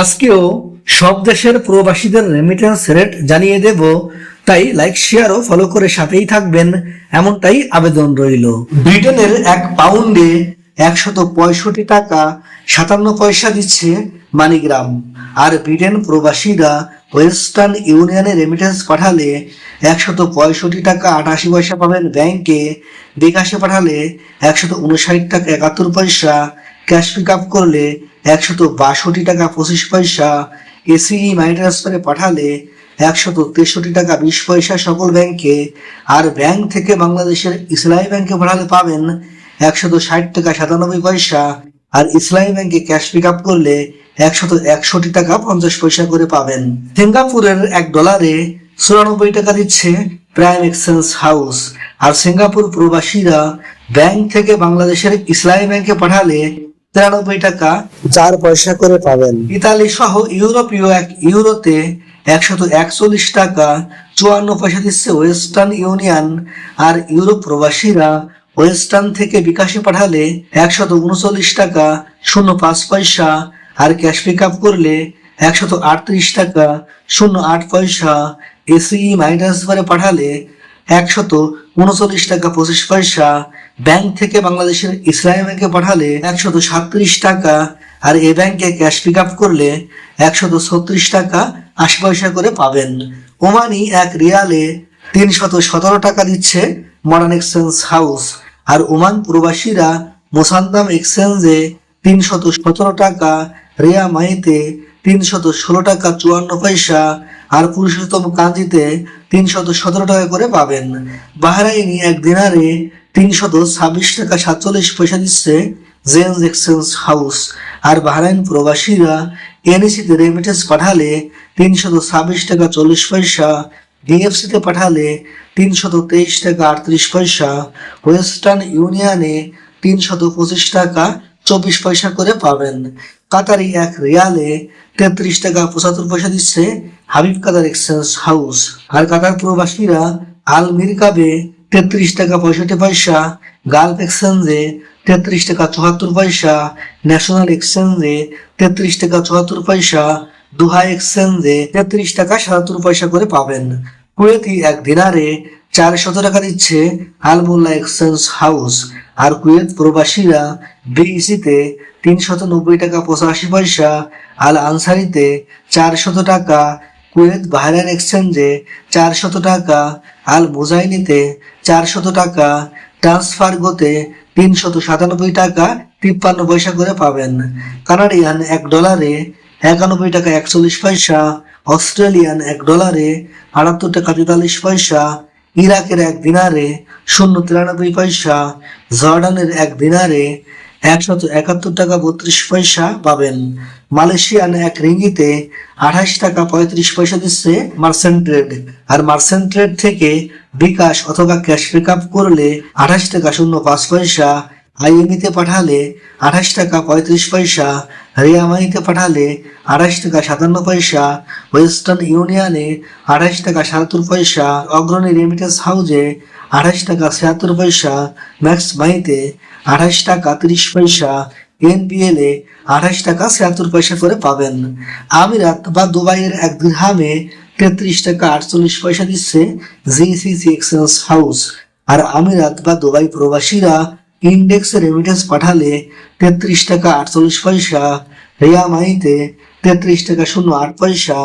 আজকেও সব দেশের প্রবাসীদের রেমিটেন্স রেট জানিয়ে দেব। তাই লাইক শেয়ার ও ফলো করে সাথেই থাকবেন। এমনটাই আবেদন রইল। ব্রিটেনের এক পাউন্ডে একশত পঁয়ষট্টি টাকা সাতান্ন পয়সা দিচ্ছে মানিগ্রাম। আর ব্রিটেন প্রবাসীরা ওয়েস্টার্ন ইউনিয়নে রেমিটেন্স পাঠালে একশত পঁয়ষট্টি টাকা আটাশি পয়সা পাবেন ব্যাংকে। বিকাশে পাঠালে একশত উনষাট টাকা একাত্তর পয়সা। ক্যাশ পিক আপ করলে একশত বাষট্টি টাকা পঁচিশ পয়সা। এসিই মানি ট্রান্সফারে পাঠালে একশত তেষট্টি টাকা বিশ পয়সা সকল ব্যাংকে আর ব্যাংক থেকে বাংলাদেশের ইসলামী ব্যাংকে পাঠালে পাবেন একশত ষাট টাকা সাতানব্বই পয়সা। আর ইসলামী ব্যাংকে ক্যাশ পিক আপ করলে একশত একষট্টি টাকা পঞ্চাশ পয়সা করে পাবেন। সিঙ্গাপুরের এক ডলারে চুরানব্বই টাকা দিচ্ছে প্রাইম এক্সচেঞ্জ হাউস আর সিঙ্গাপুর প্রবাসীরা ব্যাংক থেকে বাংলাদেশের ইসলামী ব্যাংকে পাঠালে তিরানব্বই টাকা। চার পয়সা করে পাবেন। ইতালি সহ ইউরোপীয় এক ইউরোতে একশত একচল্লিশ টাকা চুয়ান্ন পয়সা দিচ্ছে ওয়েস্টার্ন ইউনিয়ন। আর ইউরোপ প্রবাসীরা ওয়েস্টার্ন থেকে বিকাশে পাঠালে একশত উনচল্লিশ টাকা শূন্য পাঁচ পয়সা। আর ক্যাশ পিক আপ করলে একশত আটত্রিশ টাকা শূন্য আট পয়সা। এসিই মানি ট্রান্সফারে পাঠালে একশত উনচল্লিশ টাকা পঁচিশ পয়সা। ব্যাংক থেকে বাংলাদেশের ইসলামী ব্যাংকে পাঠালে একশত সাতত্রিশ টাকা আর এ ব্যাংকে ক্যাশ পিক আপ করলে একশত ছত্রিশ টাকা আশি পয়সা করে পাবেন। ওমানি এক রিয়ালে তিনশত সতেরো টাকা দিচ্ছে মডার্ন এক্সচেঞ্জ হাউস। আর ওমান প্রবাসীরা মোসান্দাম এক্সচেঞ্জে তিনশত সতেরো টাকা, রিয়া মাইতে তিনশত ষোলো টাকা চুয়ান্ন পয়সা আর পুরুষোত্তম কাঞ্জিতে তিনশত সতেরো টাকা করে পাবেন। বাহরাইনি এক দিনারে তিনশত ছাব্বিশ টাকা সাতচল্লিশ পয়সা দিচ্ছে জেন্স এক্সচেঞ্জ হাউস। আর বাহরাইন প্রবাসীরা এনএসিতে রেমিটেন্স পাঠালে তিনশত ছাব্বিশ টাকা চল্লিশ পয়সা, ডিএফসিতে পাঠালে তিনশত তেইশ টাকা আটত্রিশ পয়সা, ওয়েস্টার্ন ইউনিয়নে তিনশত পঁচিশ টাকা চব্বিশ পয়সা করে পাবেন। কাতারি এক রিয়ালে তেত্রিশ টাকা পঁচাত্তর পয়সা দিচ্ছে হাবিব কাতার এক্সচেঞ্জ হাউস। আর কাতার প্রবাসীরা আল মিরকাবে তেত্রিশ টাকা পঁয়ষট্টি পয়সা, গালফ এক্সচেঞ্জে তেত্রিশ টাকা চুয়াত্তর পয়সা, ন্যাশনাল এক্সচেঞ্জে তেত্রিশ টাকা চুয়াত্তর পয়সা, দুহাই এক্সচেঞ্জে তেত্রিশ টাকা সাতাত্তর পয়সা করে পাবেন। কুয়েতি এক দিনারে চারশত টাকা দিচ্ছে আলমুল্লা এক্সচেঞ্জ হাউস আর কুয়েত প্রবাসীরা বিইসিতে তিনশত নব্বই টাকা পঁচাশি পয়সা, আল আনসারিতে চারশত টাকা, কুয়েত বাহরাইন এক্সচেঞ্জে চারশত টাকা, আল মুজাইনিতে চারশত টাকা ট্রান্সফার গোতে তিনশত সাতানব্বই টাকা তিপ্পান্ন পয়সা করে পাবেন। কানাডিয়ান এক ডলারে একানব্বই টাকা একচল্লিশ পয়সা, অস্ট্রেলিয়ান এক ডলারে আটাত্তর টাকা তেতাল্লিশ পয়সা ইরাকের এক দিনারে শূন্য তিরানব্বই পয়সা, জর্ডানের এক দিনারে একশত একাত্তর টাকা বত্রিশ পয়সা পাবেন। মালয়েশিয়ান এক রিঙ্গিতে আঠাশ টাকা পঁয়ত্রিশ পয়সা দিচ্ছে মার্সেন্ট ট্রেড। আর মার্সেন্ট ট্রেড থেকে বিকাশ অথবা ক্যাশ পিক আপ করলে আঠাশ টাকা শূন্য পাঁচ পয়সা, আইএমইতে পাঠালে আঠাশ টাকা পঁয়ত্রিশ পয়সা রিয়ামাইতে পাঠালে আঠাশ টাকা সাতান্ন পয়সা, ওয়েস্টার্ন ইউনিয়নে আঠাশ টাকা সাতাত্তর পয়সা, অগ্রণী রেমিটেন্স হাউজে আঠাশ টাকা ছিয়াত্তর পয়সা ম্যাক্স মাইতে আঠাশ টাকা তিরিশ পয়সা এনবিএল এ আঠাশ টাকা ছিয়াত্তর পয়সা করে পাবেন। আমিরাত বা দুবাইয়ের এক দিরহামে তেত্রিশ টাকা আটচল্লিশ পয়সা দিচ্ছে জিসিসি এক্সচেঞ্জ হাউস আর আমিরাত বা দুবাই প্রবাসীরা ইন্ডেক্স রেমিটেন্স পাঠালে তেত্রিশ টাকা আটচল্লিশ পয়সা রিয়া মাইতে তেত্রিশ টাকা শূন্য আট পয়সা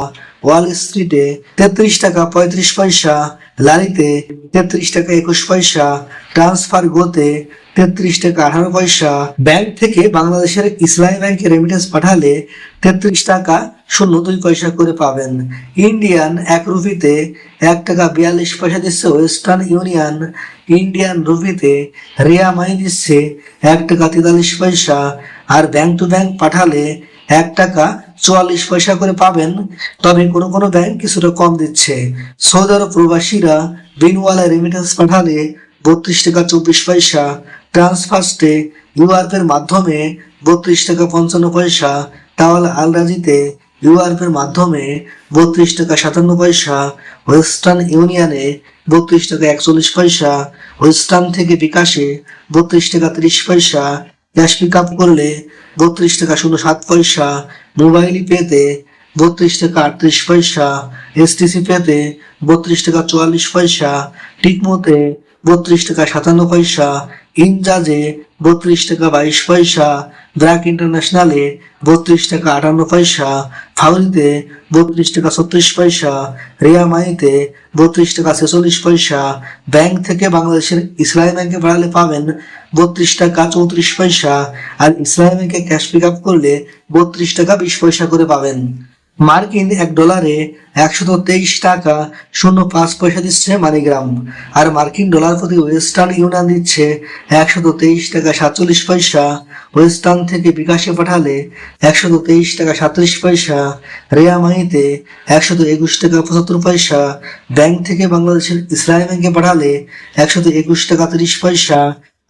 ওয়াল স্ট্রিটে তেত্রিশ টাকা পঁয়ত্রিশ পয়সা লারিতে তেত্রিশ টাকা একুশ পয়সা ট্রান্সফার গোতে তেত্রিশ টাকা আঠারো পয়সা। ব্যাংক থেকে বাংলাদেশের ইসলামী ব্যাংকে রেমিটেন্স পাঠালে তেত্রিশ টাকা শূন্য দুই পয়সা করে পাবেন। ইন্ডিয়ান এক রুপিতে এক টাকা বিয়াল্লিশ পয়সা দিচ্ছে ওয়েস্টার্ন ইউনিয়ন ইন্ডিয়ান রুপিতে রিয়া মাই দিচ্ছে এক টাকা তেতাল্লিশ পয়সা। আর ব্যাংক টু ব্যাংক পাঠালে এক টাকা চুয়াল্লিশ পয়সা করে পাবেন, তবে কোনো কোনো ব্যাংক কিছুটা কম দিচ্ছে। সৌদি আরব প্রবাসীরা বিনওয়ালা রেমিটেন্স পাঠালে বত্রিশ টাকা চব্বিশ পয়সা, ট্রান্সফার্স্টে ইউআরপের মাধ্যমে বত্রিশ টাকা পঞ্চান্ন পয়সা তাওয়াল আলরাজিতে ইউআরপের মাধ্যমে বত্রিশ টাকা সাতান্ন পয়সা, ওয়েস্টার্ন ইউনিয়নে বত্রিশ টাকা একচল্লিশ পয়সা, ওয়েস্টার্ন থেকে বিকাশে বত্রিশ টাকা তিরিশ পয়সা ক্যাশ পিক আপ করলে বত্রিশ টাকা শুধু সাত পয়সা মোবাইল পেতে বত্রিশ টাকা আটত্রিশ পয়সা এসটিসি পেতে বত্রিশ টাকা চুয়াল্লিশ পয়সা টিকমোতে বত্রিশ টাকা সাতান্ন পয়সা, ইনজাজে বত্রিশ টাকা বাইশ পয়সা, ব্র্যাক ইন্টারন্যাশনালে বত্রিশ টাকা আটান্ন পয়সা, ফাউরিতে বত্রিশ টাকা ছত্রিশ পয়সা রিয়ামাইতে বত্রিশ টাকা ছেচল্লিশ পয়সা, ব্যাংক থেকে বাংলাদেশের ইসলামী ব্যাংকে বাড়ালে পাবেন বত্রিশ টাকা চৌত্রিশ পয়সা, আর ইসলামী ব্যাংকে ক্যাশ পিক আপ করলে বত্রিশ টাকা বিশ পয়সা করে পাবেন। মার্কিন এক ডলারে একশত তেইশ টাকা শূন্য পাঁচ পয়সা দিচ্ছে মানিগ্রাম, আর মার্কিন ডলার প্রতি ওয়েস্টার্ন ইউনিয়ন দিচ্ছে একশত তেইশ টাকা সাতচল্লিশ পয়সা। ওয়েস্টার্ন থেকে বিকাশে পাঠালে একশত তেইশ টাকা সাতত্রিশ পয়সা, রেয়া মাহিতে একশত একুশ টাকা পঁচাত্তর পয়সা, ব্যাংক থেকে বাংলাদেশের ইসলামী ব্যাংকে পাঠালে একশত একুশ টাকা তিরিশ পয়সা,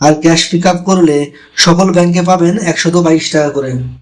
আর ক্যাশ পিক আপ করলে সকল ব্যাংকে পাবেন একশত বাইশ টাকা করে।